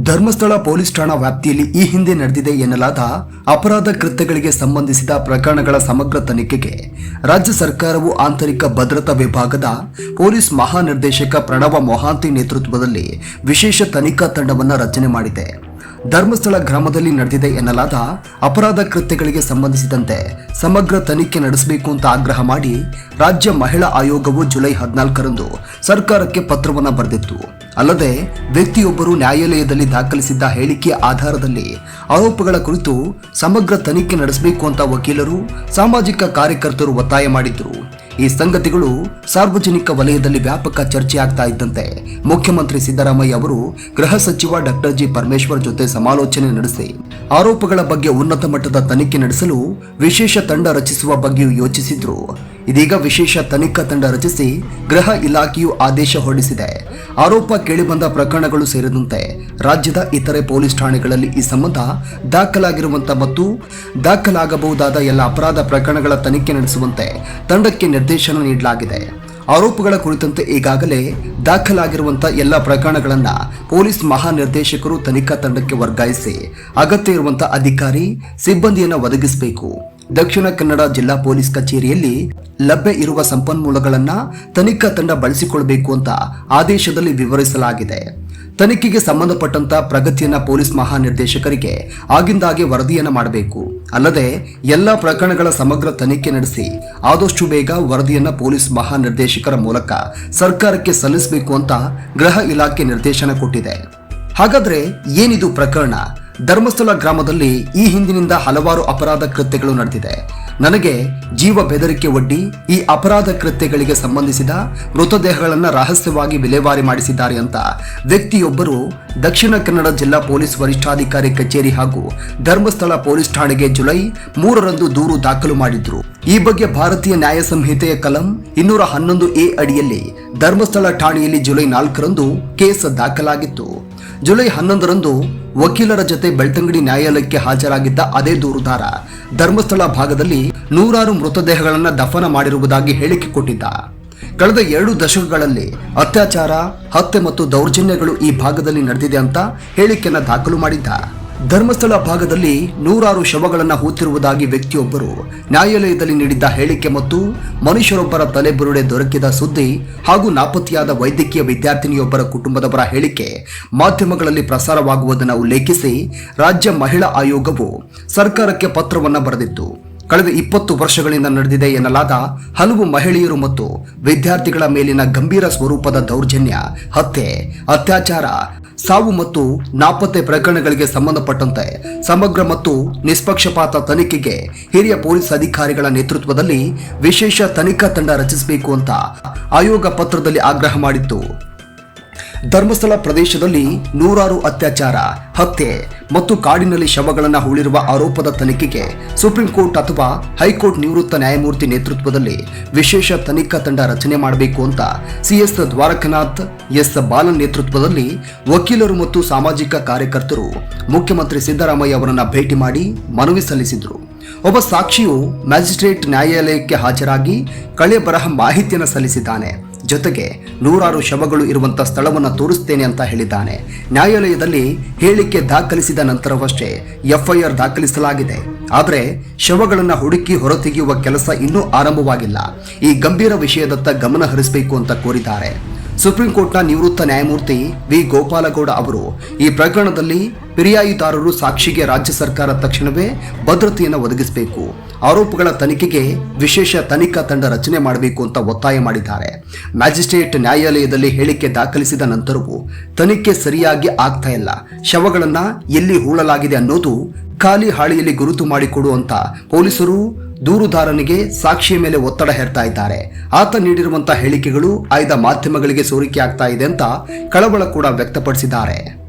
Dharmasthala police ಠಾಣಾ ವ್ಯಾಪ್ತಿಯಲ್ಲಿ ಈ ಹಿಂದೆ ನಡೆದಿದೆ ಎನ್ನಲಾದ ಅಪರಾಧ ಕೃತ್ಯಗಳಿಗೆ ಸಂಬಂಧಿಸಿದ ಪ್ರಕರಣಗಳ ಸಮಗ್ರ ತನಿಖೆಗೆ ರಾಜ್ಯ ಸರ್ಕಾರವು ಆಂತರಿಕ ಭದ್ರತಾ ವಿಭಾಗದ ಪೊಲೀಸ್ ಮಹಾನಿರ್ದೇಶಕ ಪ್ರಣವ ಮೊಹಾಂತಿ ನೇತೃತ್ವದಲ್ಲಿ ವಿಶೇಷ ತನಿಖಾ ತಂಡವನ್ನು ರಚನೆ ಮಾಡಿದೆ. ಧರ್ಮಸ್ಥಳ ಗ್ರಾಮದಲ್ಲಿ ನಡೆದಿದೆ ಎನ್ನಲಾದ ಅಪರಾಧ ಕೃತ್ಯಗಳಿಗೆ ಸಂಬಂಧಿಸಿದಂತೆ ಸಮಗ್ರ ತನಿಖೆ ನಡೆಸಬೇಕು ಅಂತ ಆಗ್ರಹ ಮಾಡಿ ರಾಜ್ಯ ಮಹಿಳಾ ಆಯೋಗವು ಜುಲೈ ಹದಿನಾಲ್ಕರಂದು ಸರ್ಕಾರಕ್ಕೆ ಪತ್ರವನ್ನು ಬರೆದಿತ್ತು. ಅಲ್ಲದೆ ವ್ಯಕ್ತಿಯೊಬ್ಬರು ನ್ಯಾಯಾಲಯದಲ್ಲಿ ದಾಖಲಿಸಿದ್ದ ಹೇಳಿಕೆ ಆಧಾರದಲ್ಲಿ ಆರೋಪಗಳ ಕುರಿತು ಸಮಗ್ರ ತನಿಖೆ ನಡೆಸಬೇಕು ಅಂತ ವಕೀಲರು, ಸಾಮಾಜಿಕ ಕಾರ್ಯಕರ್ತರು ಒತ್ತಾಯ ಮಾಡಿದ್ರು. ಈ ಸಂಗತಿಗಳು ಸಾರ್ವಜನಿಕ ವಲಯದಲ್ಲಿ ವ್ಯಾಪಕ ಚರ್ಚೆ ಆಗ್ತಾ ಇದ್ದಂತೆ ಮುಖ್ಯಮಂತ್ರಿ ಸಿದ್ದರಾಮಯ್ಯ ಅವರು ಗೃಹ ಸಚಿವ ಡಾಕ್ಟರ್ ಜಿ ಪರಮೇಶ್ವರ್ ಜೊತೆ ಸಮಾಲೋಚನೆ ನಡೆಸಿ ಆರೋಪಗಳ ಬಗ್ಗೆ ಉನ್ನತ ಮಟ್ಟದ ತನಿಖೆ ನಡೆಸಲು ವಿಶೇಷ ತಂಡ ರಚಿಸುವ ಬಗ್ಗೆಯೂ ಯೋಚಿಸಿದ್ರು. ಇದೀಗ ವಿಶೇಷ ತನಿಖಾ ತಂಡ ರಚಿಸಿ ಗೃಹ ಇಲಾಖೆಯು ಆದೇಶ ಹೊರಡಿಸಿದೆ. ಆರೋಪ ಕೇಳಿಬಂದ ಪ್ರಕರಣಗಳು ಸೇರಿದಂತೆ ರಾಜ್ಯದ ಇತರೆ ಪೊಲೀಸ್ ಠಾಣೆಗಳಲ್ಲಿ ಈ ಸಂಬಂಧ ದಾಖಲಾಗಿರುವಂತಹ ಮತ್ತು ದಾಖಲಾಗಬಹುದಾದ ಎಲ್ಲ ಅಪರಾಧ ಪ್ರಕರಣಗಳ ತನಿಖೆ ನಡೆಸುವಂತೆ ತಂಡಕ್ಕೆ ನಿರ್ದೇಶನ ನೀಡಲಾಗಿದೆ. ಆರೋಪಗಳ ಕುರಿತಂತೆ ಈಗಾಗಲೇ ದಾಖಲಾಗಿರುವಂತಹ ಎಲ್ಲ ಪ್ರಕರಣಗಳನ್ನ ಪೊಲೀಸ್ ಮಹಾನಿರ್ದೇಶಕರು ತನಿಖಾ ತಂಡಕ್ಕೆ ವರ್ಗಾಯಿಸಿ ಅಗತ್ಯ ಇರುವಂತಹ ಅಧಿಕಾರಿ ಸಿಬ್ಬಂದಿಯನ್ನು ಒದಗಿಸಬೇಕು. ದಕ್ಷಿಣ ಕನ್ನಡ ಜಿಲ್ಲಾ ಪೊಲೀಸ್ ಕಚೇರಿಯಲ್ಲಿ ಲಭ್ಯ ಇರುವ ಸಂಪನ್ಮೂಲಗಳನ್ನ ತನಿಖಾ ತಂಡ ಬಳಸಿಕೊಳ್ಳಬೇಕು ಅಂತ ಆದೇಶದಲ್ಲಿ ವಿವರಿಸಲಾಗಿದೆ. ತನಿಖೆಗೆ ಸಂಬಂಧಪಟ್ಟಂತ ಪ್ರಗತಿಯನ್ನ ಪೊಲೀಸ್ ಮಹಾನಿರ್ದೇಶಕರಿಗೆ ಆಗಿಂದಾಗೆ ವರದಿಯನ್ನ ಮಾಡಬೇಕು. ಅಲ್ಲದೆ ಎಲ್ಲ ಪ್ರಕರಣಗಳ ಸಮಗ್ರ ತನಿಖೆ ನಡೆಸಿ ಆದಷ್ಟು ಬೇಗ ವರದಿಯನ್ನ ಪೊಲೀಸ್ ಮಹಾನಿರ್ದೇಶಕರ ಮೂಲಕ ಸರ್ಕಾರಕ್ಕೆ ಸಲ್ಲಿಸಬೇಕು ಅಂತ ಗೃಹ ಇಲಾಖೆ ನಿರ್ದೇಶನ ಕೊಟ್ಟಿದೆ. ಹಾಗಾದ್ರೆ ಏನಿದು ಪ್ರಕರಣ? ಧರ್ಮಸ್ಥಳ ಗ್ರಾಮದಲ್ಲಿ ಈ ಹಿಂದಿನಿಂದ ಹಲವಾರು ಅಪರಾಧ ಕೃತ್ಯಗಳು ನಡೆದಿದೆ. ನನಗೆ ಜೀವ ಬೆದರಿಕೆ ಒಡ್ಡಿ ಈ ಅಪರಾಧ ಕೃತ್ಯಗಳಿಗೆ ಸಂಬಂಧಿಸಿದ ಮೃತದೇಹಗಳನ್ನು ರಹಸ್ಯವಾಗಿ ವಿಲೇವಾರಿ ಮಾಡಿಸಿದ್ದಾರೆ ಅಂತ ವ್ಯಕ್ತಿಯೊಬ್ಬರು ದಕ್ಷಿಣ ಕನ್ನಡ ಜಿಲ್ಲಾ ಪೊಲೀಸ್ ವರಿಷ್ಠಾಧಿಕಾರಿ ಕಚೇರಿ ಹಾಗೂ ಧರ್ಮಸ್ಥಳ ಪೊಲೀಸ್ ಠಾಣೆಗೆ ಜುಲೈ ಮೂರರಂದು ದೂರು ದಾಖಲು ಮಾಡಿದ್ರು. ಈ ಬಗ್ಗೆ ಭಾರತೀಯ ನ್ಯಾಯ ಸಂಹಿತೆಯ ಕಲಂ ಇನ್ನೂರ ಹನ್ನೊಂದು ಎ ಅಡಿಯಲ್ಲಿ ಧರ್ಮಸ್ಥಳ ಠಾಣೆಯಲ್ಲಿ ಜುಲೈ ನಾಲ್ಕರಂದು ಕೇಸ್ ದಾಖಲಾಗಿತ್ತು. ಜುಲೈ ಹನ್ನೊಂದರಂದು ವಕೀಲರ ಜೊತೆ ಬೆಳ್ತಂಗಡಿ ನ್ಯಾಯಾಲಯಕ್ಕೆ ಹಾಜರಾಗಿದ್ದ ಅದೇ ದೂರುದಾರ ಧರ್ಮಸ್ಥಳ ಭಾಗದಲ್ಲಿ ನೂರಾರು ಮೃತದೇಹಗಳನ್ನು ದಫನ ಮಾಡಿರುವುದಾಗಿ ಹೇಳಿಕೆ ಕೊಟ್ಟಿದ್ದ. ಕಳೆದ ಎರಡು ದಶಕಗಳಲ್ಲಿ ಅತ್ಯಾಚಾರ, ಹತ್ಯೆ ಮತ್ತು ದೌರ್ಜನ್ಯಗಳು ಈ ಭಾಗದಲ್ಲಿ ನಡೆದಿದೆ ಅಂತ ಹೇಳಿಕೆಯನ್ನ ದಾಖಲು ಮಾಡಿದ್ದ. ಧರ್ಮಸ್ಥಳ ಭಾಗದಲ್ಲಿ ನೂರಾರು ಶವಗಳನ್ನು ಹೂತಿರುವುದಾಗಿ ವ್ಯಕ್ತಿಯೊಬ್ಬರು ನ್ಯಾಯಾಲಯದಲ್ಲಿ ನೀಡಿದ್ದ ಹೇಳಿಕೆ ಮತ್ತು ಮನುಷ್ಯರೊಬ್ಬರ ತಲೆಬುರುಡೆ ದೊರಕಿದ ಸುದ್ದಿ ಹಾಗೂ ನಾಪತ್ತೆಯಾದ ವೈದ್ಯಕೀಯ ವಿದ್ಯಾರ್ಥಿನಿಯೊಬ್ಬರ ಕುಟುಂಬದವರ ಹೇಳಿಕೆ ಮಾಧ್ಯಮಗಳಲ್ಲಿ ಪ್ರಸಾರವಾಗುವುದನ್ನು ಉಲ್ಲೇಖಿಸಿ ರಾಜ್ಯ ಮಹಿಳಾ ಆಯೋಗವು ಸರ್ಕಾರಕ್ಕೆ ಪತ್ರವನ್ನು ಬರೆದಿತ್ತು. ಕಳೆದ ಇಪ್ಪತ್ತು ವರ್ಷಗಳಿಂದ ನಡೆದಿದೆ ಎನ್ನಲಾದ ಹಲವು ಮಹಿಳೆಯರು ಮತ್ತು ವಿದ್ಯಾರ್ಥಿಗಳ ಮೇಲಿನ ಗಂಭೀರ ಸ್ವರೂಪದ ದೌರ್ಜನ್ಯ, ಹತ್ಯೆ, ಅತ್ಯಾಚಾರ, ಸಾವು ಮತ್ತು ನಾಪತ್ತೆ ಪ್ರಕರಣಗಳಿಗೆ ಸಂಬಂಧಪಟ್ಟಂತೆ ಸಮಗ್ರ ಮತ್ತು ನಿಷ್ಪಕ್ಷಪಾತ ತನಿಖೆಗೆ ಹಿರಿಯ ಪೊಲೀಸ್ ಅಧಿಕಾರಿಗಳ ನೇತೃತ್ವದಲ್ಲಿ ವಿಶೇಷ ತನಿಖಾ ತಂಡ ರಚಿಸಬೇಕು ಅಂತ ಆಯೋಗ ಪತ್ರದಲ್ಲಿ ಆಗ್ರಹ ಮಾಡಿತ್ತು. ಧರ್ಮಸ್ಥಳ ಪ್ರದೇಶದಲ್ಲಿ ನೂರಾರು ಅತ್ಯಾಚಾರ, ಹತ್ಯೆ ಮತ್ತು ಕಾಡಿನಲ್ಲಿ ಶವಗಳನ್ನು ಹೂಳಿರುವ ಆರೋಪದ ತನಿಖೆಗೆ ಸುಪ್ರೀಂ ಕೋರ್ಟ್ ಅಥವಾ ಹೈಕೋರ್ಟ್ ನಿವೃತ್ತ ನ್ಯಾಯಮೂರ್ತಿ ನೇತೃತ್ವದಲ್ಲಿ ವಿಶೇಷ ತನಿಖಾ ತಂಡ ರಚನೆ ಮಾಡಬೇಕು ಅಂತ ಸಿಎಸ್ ದ್ವಾರಕನಾಥ್, ಎಸ್ ಬಾಲನ್ ನೇತೃತ್ವದಲ್ಲಿ ವಕೀಲರು ಮತ್ತು ಸಾಮಾಜಿಕ ಕಾರ್ಯಕರ್ತರು ಮುಖ್ಯಮಂತ್ರಿ ಸಿದ್ದರಾಮಯ್ಯ ಅವರನ್ನು ಭೇಟಿ ಮಾಡಿ ಮನವಿ ಸಲ್ಲಿಸಿದರು. ಒಬ್ಬ ಸಾಕ್ಷಿಯು ಮ್ಯಾಜಿಸ್ಟ್ರೇಟ್ ನ್ಯಾಯಾಲಯಕ್ಕೆ ಹಾಜರಾಗಿ ಕಳೆ ಬರಹ ಮಾಹಿತಿಯನ್ನು ಸಲ್ಲಿಸಿದ್ದಾನೆ. ಜೊತೆಗೆ ನೂರಾರು ಶವಗಳು ಇರುವಂತ ಸ್ಥಳವನ್ನು ತೋರಿಸ್ತೇನೆ ಅಂತ ಹೇಳಿದ್ದಾನೆ. ನ್ಯಾಯಾಲಯದಲ್ಲಿ ಹೇಳಿಕೆ ದಾಖಲಿಸಿದ ನಂತರವಷ್ಟೇ ಎಫ್ಐಆರ್ ದಾಖಲಿಸಲಾಗಿದೆ. ಆದರೆ ಶವಗಳನ್ನು ಹುಡುಕಿ ಹೊರತೆಗೆಯುವ ಕೆಲಸ ಇನ್ನೂ ಆರಂಭವಾಗಿಲ್ಲ. ಈ ಗಂಭೀರ ವಿಷಯದತ್ತ ಗಮನ ಹರಿಸಬೇಕು ಅಂತ ಕೋರಿದ್ದಾರೆ. ಸುಪ್ರೀಂ ಕೋರ್ಟ್ನ ನಿವೃತ್ತ ನ್ಯಾಯಮೂರ್ತಿ ವಿ. ಗೋಪಾಲಗೌಡ ಅವರು ಈ ಪ್ರಕರಣದಲ್ಲಿ ಪಿರಿಯಾಯಿದಾರರು ಸಾಕ್ಷಿಗೆ ರಾಜ್ಯ ಸರ್ಕಾರ ತಕ್ಷಣವೇ ಭದ್ರತೆಯನ್ನು ಒದಗಿಸಬೇಕು. ಆರೋಪಗಳ ತನಿಖೆಗೆ ವಿಶೇಷ ತನಿಖಾ ತಂಡ ರಚನೆ ಮಾಡಬೇಕು ಅಂತ ಒತ್ತಾಯ ಮಾಡಿದ್ದಾರೆ. ಮ್ಯಾಜಿಸ್ಟ್ರೇಟ್ ನ್ಯಾಯಾಲಯದಲ್ಲಿ ಹೇಳಿಕೆ ದಾಖಲಿಸಿದ ನಂತರವೂ ತನಿಖೆ ಸರಿಯಾಗಿ ಆಗ್ತಾ ಇಲ್ಲ. ಶವಗಳನ್ನು ಎಲ್ಲಿ ಹೂಳಲಾಗಿದೆ ಅನ್ನೋದು ಖಾಲಿ ಹಾಳಿಯಲ್ಲಿ ಗುರುತು ಮಾಡಿಕೊಡುವಂತ ಪೊಲೀಸರು ದೂರುದಾರನಿಗೆ ಸಾಕ್ಷಿಯ ಮೇಲೆ ಒತ್ತಡ ಹೇರ್ತಾ ಇದ್ದಾರೆ. ಆತ ನೀಡಿರುವಂತಹ ಹೇಳಿಕೆಗಳು ಆಯ್ದ ಮಾಧ್ಯಮಗಳಿಗೆ ಸೋರಿಕೆ ಆಗ್ತಾ ಇದೆ ಅಂತ ಕಳವಳ ಕೂಡ ವ್ಯಕ್ತಪಡಿಸಿದ್ದಾರೆ.